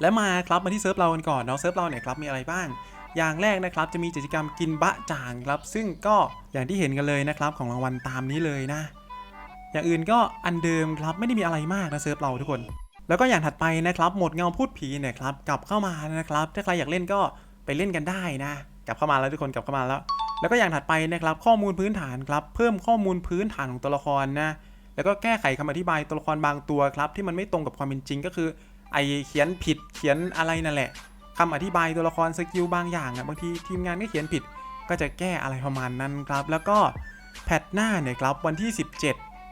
และมาครับมาที่เซิร์ฟเรากันก่อนเนาะเซิร์ฟเราเนี่ยครับมีอะไรบ้าง อย่างแรกนะครับจะมีกิจกรรมกินบะจ่างครับ ซึ่งก็อย่างที่เห็นกันเลยนะครับของรางวัลตามนี้เลยนะ อย่างอื่นก็อันเดิมครับไม่ได้มีอะไรมากนะเซิร์ฟเราทุกคน แล้วก็อย่างถัดไปนะครับหมดเงาพูดผีเนี่ยครับกลับเข้ามานะครับ ถ้าใครอยากเล่นก็ไปเล่นกันได้นะ กลับเข้ามาแล้วทุกคนกลับเข้ามาแล้ว แล้วก็อย่างถัดไปนะครับข้อมูลพื้นฐานครับเพิ่มข้อมูลพื้นฐานของตัวละครนะแล้วก็แก้ไขคำอธิบายตัวละครบางตัวครับที่มันไม่ตรงกับความเป็นจริงก็คือ ไอเขียนผิดเขียนอะไรนั่นแหละคำอธิบายตัวละครสกิลบางอย่างอะบางทีทีมงานก็เขียนผิดก็จะแก้อะไรประมาณนั้นครับ แล้วก็แพทหน้าเนี่ยครับวันที่ 17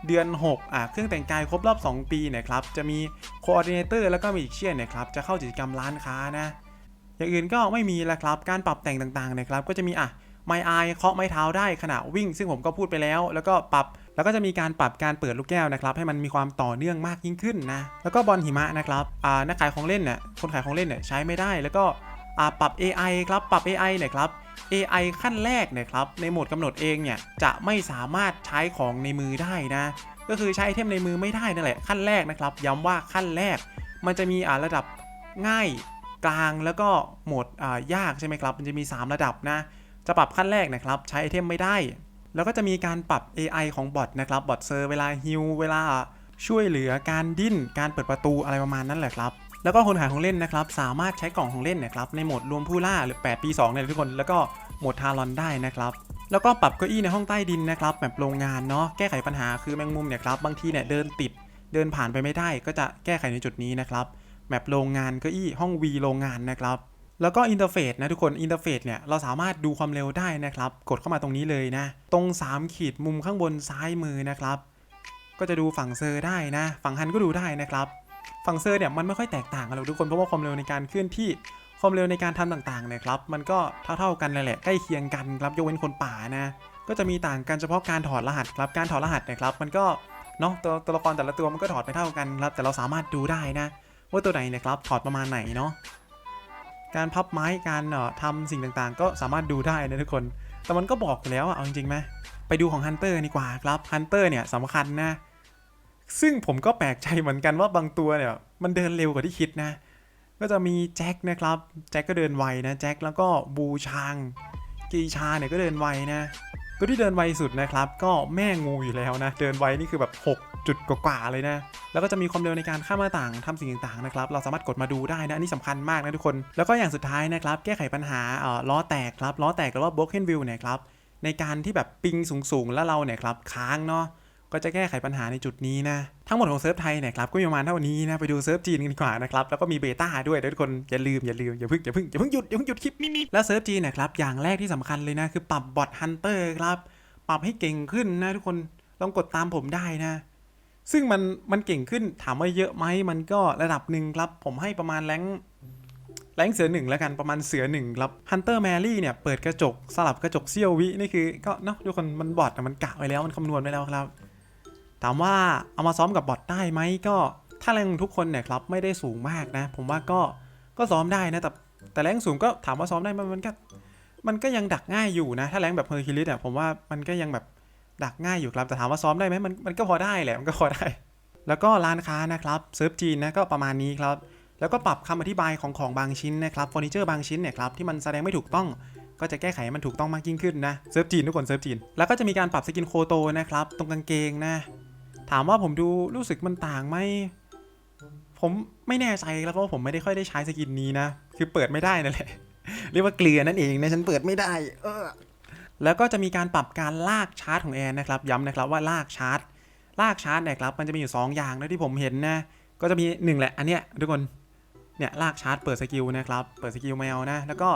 เดือน 6 อะ เครื่องแต่งกายครบรอบ 2 ปีเนี่ยครับ จะมีโคออ r d เ n เตอร์แล้วก็มีอีกเชียนเนี่ยครับ จะเข้ากิจกรรมร้านค้านะ อย่างอื่นก็ไม่มีแล้วครับ การปรับแต่งต่างๆเนี่ยครับ ก็จะมีอะไม้อายเคาะไม้เท้าได้ขณะวิ่ง ซึ่งผมก็พูดไปแล้ว แล้วก็ปรับ แล้วก็จะมีการปรับการเปิดลูกแก้วนะครับให้มันมีความต่อเนื่องมากยิ่งขึ้นนะแล้วก็บอลหิมะนะครับอ่านักขายของเล่นเนี่ยคนขายของเล่นเนี่ยใช้ไม่ได้ แล้วก็อ่าปรับ AI ครับปรับ AI เนี่ยครับ AI ขั้นแรกเนี่ยครับในโหมดกำหนดเองเนี่ยจะไม่สามารถใช้ของในมือได้นะก็คือใช้ไอเทมในมือไม่ได้นั่นแหละขั้นแรกนะครับ ย้ำว่าขั้นแรก มันจะมีอ่าระดับง่ายกลางแล้วก็โหมดอ่ายากใช่ไหมครับ มันจะมี 3 ระดับนะ จะปรับขั้นแรกนะครับ ใช้ไอเทมไม่ได้ แล้วก็จะมีการปรับ AI ของบอทนะครับบอทเซอร์เวลาฮิลเวลาช่วยเหลือการดิ้น การเปิดประตูอะไรประมาณนั้นแหละครับ แล้วก็คนขายของเล่นนะครับ สามารถใช้กล่องของเล่นนะครับในโหมดรวมผู้ล่าหรือ 8 ปี2เนี่ยทุกคน แล้วก็โหมดทารอนได้นะครับ แล้วก็ปรับเก้าอี้ในห้องใต้ดินนะครับแบบโรงงานเนาะแก้ไขปัญหาคือแมงมุมเนี่ยครับบางทีเนี่ยเดินติดเดินผ่านไปไม่ได้ ก็จะแก้ไขในจุดนี้นะครับแบบโรงงานเก้าอี้ห้อง V โรงงานนะครับ แล้วก็อินเทอร์เฟซนะทุกคนอินเทอร์เฟซเนี่ยเราสามารถดูความเร็วได้นะครับ กดเข้ามาตรงนี้เลยนะ ตรง 3 ขีดมุมข้างบนซ้ายมือนะครับ ก็จะดูฝั่งเซอร์ได้นะ ฝั่งฮันก็ดูได้นะครับ ฝั่งเซอร์เนี่ยมันไม่ค่อยแตกต่างกันหรอกทุกคนเพราะว่าความเร็วในการเคลื่อนที่ความเร็วในการทำต่างๆเนี่ยครับมันก็เท่าๆกันเลยแหละใกล้เคียงกันครับยกเว้นคนป่านะก็จะมีต่างกันเฉพาะการถอดรหัสครับการถอดรหัสนี่ยครับ มันก็เนาะตัวตัวละครแต่ละตัวมันก็ถอดไม่เท่ากันครับแต่เราสามารถดูได้นะ ว่าตัวไหนนะครับถอดประมาณไหนเนาะ การพับไม้การเอ่อทำสิ่งต่างๆ ก็สามารถดูได้นะทุกคน แต่มันก็บอกอยู่แล้วอะเอาจริงๆไหมไปดูของฮันเตอร์ดีกว่าครับฮันเตอร์เนี่ยสำคัญนะ ซึ่งผมก็แปลกใจเหมือนกันว่าบางตัวเนี่ย มันเดินเร็วกว่าที่คิดนะ ก็จะมีแจ็คนะครับแจ็คก็เดินไวนะแจ็คแล้วก็บูชางกีชาเนี่ยก็เดินไวนะตัวที่เดินไวสุดนะครับ ก็แม่งูอยู่แล้วนะ เดินไวนี่คือแบบ 6 จุดกว่าๆเลยนะ แล้วก็จะมีความเร็วในการข้ามหน้าต่างทำสิ่งต่างๆนะครับ เราสามารถกดมาดูได้นะ อันนี้สำคัญมากนะทุกคน แล้วก็อย่างสุดท้ายนะครับ แก้ไขปัญหาเอ่อล้อแตกครับ ล้อแตกหรือว่า broken wheel เนี่ยครับ ในการที่แบบปิงสูงๆ แล้วเราเนี่ยครับค้างเนาะ ก็จะแก้ไขปัญหาในจุดนี้นะ ทั้งหมดของเซิร์ฟไทยเนี่ยครับ ก็มีประมาณเท่านี้นะ ไปดูเซิร์ฟจีนกันดีกว่านะครับ แล้วก็มีเบต้าด้วยทุกคน อย่าลืมอย่าลืมอย่าเพิ่งอย่าเพิ่งอย่าเพิ่งหยุดอย่าเพิ่งหยุดคลิปมิมิแล้วเซิร์ฟจีนนะครับ อย่างแรกที่สำคัญเลยนะคือปรับบอทฮันเตอร์ครับ ปรับให้เก่งขึ้นนะทุกคน ลองกดตามผมได้นะ ซึ่งมันมันเก่งขึ้นถามว่าเยอะไหมมันก็ระดับหนึ่งครับ ผมให้ประมาณแรงแรงเสือหนึ่งแล้วกันประมาณเสือหนึ่งครับฮันเตอร์แมรี่เนี่ยเปิดกระจกสลับกระจกเซี่ยววินี่คือก็เนาะทุกคนมันบอทอะมันกะไว้แล้วมันคำนวณไว้แล้วครับ ถามว่าเอามาซ้อมกับบอทได้ไหมก็ถ้าแรงทุกคนเนี่ยครับไม่ได้สูงมากนะ ผมว่าก็ก็ซ้อมได้นะแต่แต่แรงสูงก็ถามว่าซ้อมได้ไหมมันก็มันก็ยังดักง่ายอยู่นะ ถ้าแรงแบบเฮอร์คิลิสอะผมว่ามันก็ยังแบบ ดักง่ายอยู่ครับ แต่ถามว่าซ้อมได้ไหมมันมันก็พอได้แหละ มันก็พอได้ แล้วก็ร้านค้านะครับเซิร์ฟจีนนะก็ประมาณนี้ครับ แล้วก็ปรับคำอธิบายของของบางชิ้นนะครับเฟอร์นิเจอร์บางชิ้นเนี่ยครับที่มันแสดงไม่ถูกต้องก็จะแก้ไขมันถูกต้องมากยิ่งขึ้นนะเซิร์ฟจีนทุกคนเซิร์ฟจีน แล้วก็จะมีการปรับสกินโคโตนะครับ ตรงกางเกงนะ ถามว่าผมดูรู้สึกมันต่างไหมผมไม่แน่ใจแล้วเพราะผมไม่ได้ค่อยได้ใช้สกินนี้นะ คือเปิดไม่ได้นั่นแหละเรียกว่าเกลือนั่นเองนะฉันเปิดไม่ได้ เออ แล้วก็จะมีการปรับการลากชาร์จของแอนนะครับย้ำนะครับว่าลากชาร์จลากชาร์จนี่ยครับมันจะมีอยู่ 2 อย่างนะที่ผมเห็นนะก็จะมี 1 แหละอันเนี้ยทุกคนเนี่ยลากชาร์จเปิดสกิลนะครับเปิดสกิลแมวนะแล้วก็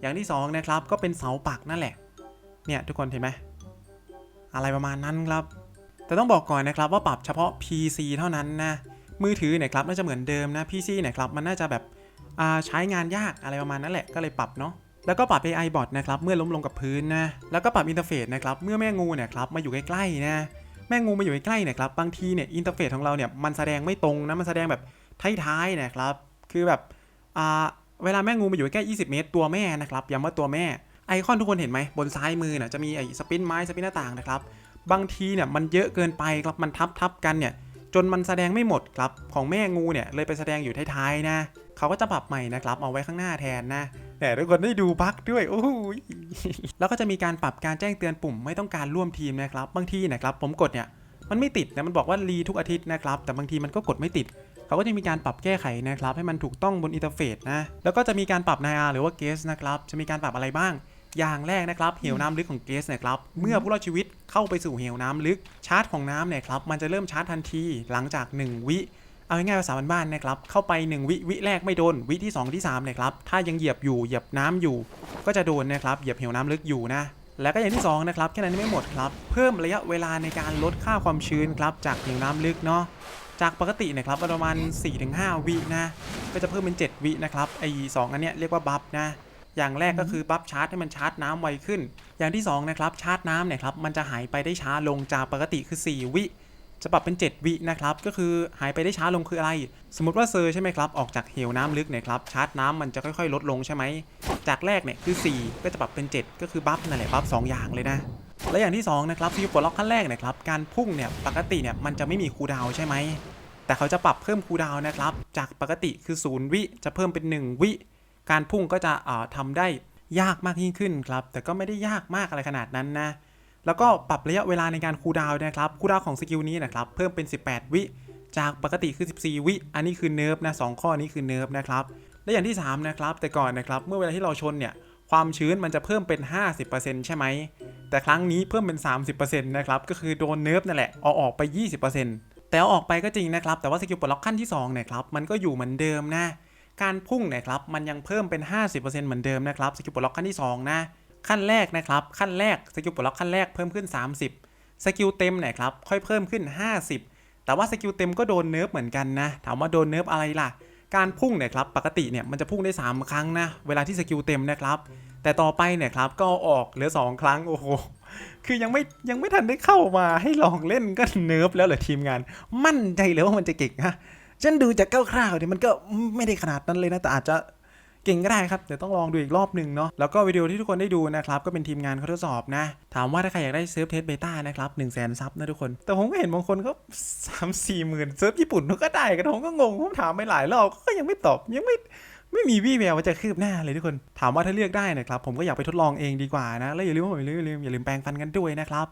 อย่างที่2นะครับก็เป็นเสาปักนั่นแหละเนี่ยทุกคนเห็นไหมอะไรประมาณนั้นครับ แต่ต้องบอกก่อนนะครับว่าปรับเฉพาะ PC เท่านั้นนะมือถือเนี่ยครับน่าจะเหมือนเดิมนะ PC เนี่ยครับมันน่าจะแบบใช้งานยากอะไรประมาณนั้นแหละก็เลยปรับเนาะ แล้วก็ปรับ AI bot นะครับเมื่อล้มลงกับพื้นนะแล้วก็ปรับอินเทอร์เฟซนะครับเมื่อแม่งูเนี่ยครับมาอยู่ใกล้ๆนะแม่งูมาอยู่ใกล้ๆเนี่ยครับบางทีเนี่ยอินเทอร์เฟซของเราเนี่ยมันแสดงไม่ตรงนะมันแสดงแบบท้ายๆนะครับคือแบบอ่าเวลาแม่งูมาอยู่ใกล้ 20 เมตร ตัวแม่นะครับย้ำว่าตัวแม่ไอคอนทุกคนเห็นไหมบนซ้ายมือน่ะจะมีไอสปินไม้สปินหน้าต่างนะครับบางทีเนี่ยมันเยอะเกินไปครับมันทับทับกันเนี่ยจนมันแสดงไม่หมดครับของแม่งูเนี่ยเลยไปแสดงอยู่ท้ายๆนะเขาก็จะปรับใหม่นะครับเอาไว้ข้างหน้าแทนนะ แต่ทุกคนได้ดูบั๊กด้วยโอ้ยแล้วก็จะมีการปรับการแจ้งเตือนปุ่มไม่ต้องการร่วมทีมนะครับบางทีนะครับผมกดเนี่ยมันไม่ติดนะมันบอกว่ารีทุกอาทิตย์นะครับ แต่บางทีมันก็กดไม่ติด เขาก็จะมีการปรับแก้ไขนะครับ ให้มันถูกต้องบนอินเทอร์เฟซนะ แล้วก็จะมีการปรับนายอาหรือว่าเกสนะครับ จะมีการปรับอะไรบ้าง อย่างแรกนะครับ เหวน้ำลึกของเกสนะครับ เมื่อผู้รอดชีวิตเข้าไปสู่เหวน้ำลึกชาร์จของน้ำเนี่ยครับ มันจะเริ่มชาร์จทันทีหลังจาก 1 วิ เอาง่ายๆภาษาบ้านๆนะครับ เข้าไป 1 วิวิแรกไม่โดน วิที่ 2 ที่3เนี่ยครับ ถ้ายังเหยียบอยู่เหยียบน้ำอยู่ ก็จะโดนนะครับ เหยียบเหวน้ำลึกอยู่นะ แล้วก็อย่างที่สองนะครับแค่นั้นยังไม่หมดครับ เพิ่มระยะเวลาในการลดค่าความชื้นครับจากเหวน้ำลึกเนาะ จากปกตินะครับประมาณ 4-5 วินะ ก็จะเพิ่มเป็น 7 วินะครับไอ้สองอันเนี้ยเรียกว่าบัฟนะอย่างแรกก็คือบัฟชาร์จให้มันชาร์จน้ำไวขึ้น อย่างที่สองนะครับชาร์จน้ำเนี่ยครับมันจะหายไปได้ช้าลงจากปกติคือ 4 วิ จะปรับเป็น 7 วินะครับ ก็คือหายไปได้ช้าลงคืออะไร สมมติว่าเซอร์ใช่ไหมครับ ออกจากเหวน้ำลึกเนี่ยครับ ชาร์จน้ำมันจะค่อยๆ ลดลงใช่ไหม จากแรกเนี่ยคือ 4 ก็จะปรับเป็น 7 ก็คือบัฟนั่นแหละบัฟสองอย่างเลยนะ และอย่างที่สองนะครับสกิลปลดล็อกขั้นแรกเนะครับ การพุ่งเนี่ยปกติเนี่ยมันจะไม่มีคูดาวใช่ไหม แต่เขาจะปรับเพิ่มคูดาวนะครับ จากปกติคือ 0 วิจะเพิ่มเป็น 1 วิ การพุ่งก็จะเอ่อทำได้ยากมากยิ่งขึ้นครับ แต่ก็ไม่ได้ยากมากอะไรขนาดนั้นนะ แล้วก็ปรับระยะเวลาในการคูลดาวน์นะครับคูลดาวน์ของสกิลนี้นะครับเพิ่มเป็น 18 วิ จากปกติคือ 14 วิ อันนี้คือเนิร์ฟนะสองข้อนี้คือเนิร์ฟนะครับและอย่างที่ 3 นะครับ แต่ก่อนนะครับเมื่อเวลาที่เราชนเนี่ยความชื้นมันจะเพิ่มเป็น 50%ใช่ไหม แต่ครั้งนี้เพิ่มเป็น 30%นะครับ ก็คือโดนเนิร์ฟนั่นแหละ เอาออกไป 20%แต่เอาออกไปก็จริงนะครับ แต่ว่าสกิลปลดล็อกขั้นที่2เนี่ยครับ มันก็อยู่เหมือนเดิมนะ การพุ่งเนี่ยครับ มันยังเพิ่มเป็น 50%เหมือนเดิมนะครับ สกิลปลดล็อกขั้นที่2นะ ขั้นแรกนะครับ ขั้นแรกสกิลปลดล็อกขั้นแรกเพิ่มขึ้น 30 สกิลเต็มเนี่ยครับค่อยเพิ่มขึ้น 50 แต่ว่าสกิลเต็มก็โดนเนิร์ฟเหมือนกันนะ ถามว่าโดนเนิร์ฟอะไรล่ะ การพุ่งเนี่ยครับปกติเนี่ยมันจะพุ่งได้ 3 ครั้งนะ เวลาที่สกิลเต็มนะครับ แต่ต่อไปเนี่ยครับก็อออกเหลือ 2 ครั้งโอ้โหคือยังไม่ยังไม่ทันได้เข้ามาให้ลองเล่นก็เนิร์ฟแล้วเหรอทีมงาน มั่นใจเลยว่ามันจะเก่งฮะฉันดูจากคร่าวๆเนี่ยมันก็ไม่ได้ขนาดนั้นเลยนะแต่อาจจะ เก่งก็ได้ครับ เดี๋ยวต้องลองดูอีกรอบหนึ่งเนาะแล้วก็วิดีโอที่ทุกคนได้ดูนะครับก็เป็นทีมงานเขาทดสอบนะ ถามว่าถ้าใครอยากได้เซิร์ฟเทสเบต้านะครับ1 0 0 0 0แสนซับนะทุกคน แต่ผมก็เห็นบางคนก็สามสี่หมื่นเซิร์ฟญี่ปุ่นก็ได้กันผมก็งงผมถามไปหลายรอบก็ยังไม่ตอบยังไม่ไม่มีวี่แววว่าจะคืบหน้าเลยทุกคน ถามว่าถ้าเลือกได้นะครับ ผมก็อยากไปทดลองเองดีกว่านะ แล้วอย่าลืมอย่าลืมอย่าลืมอย่าลืมแปรงฟันกันด้วยนะครับ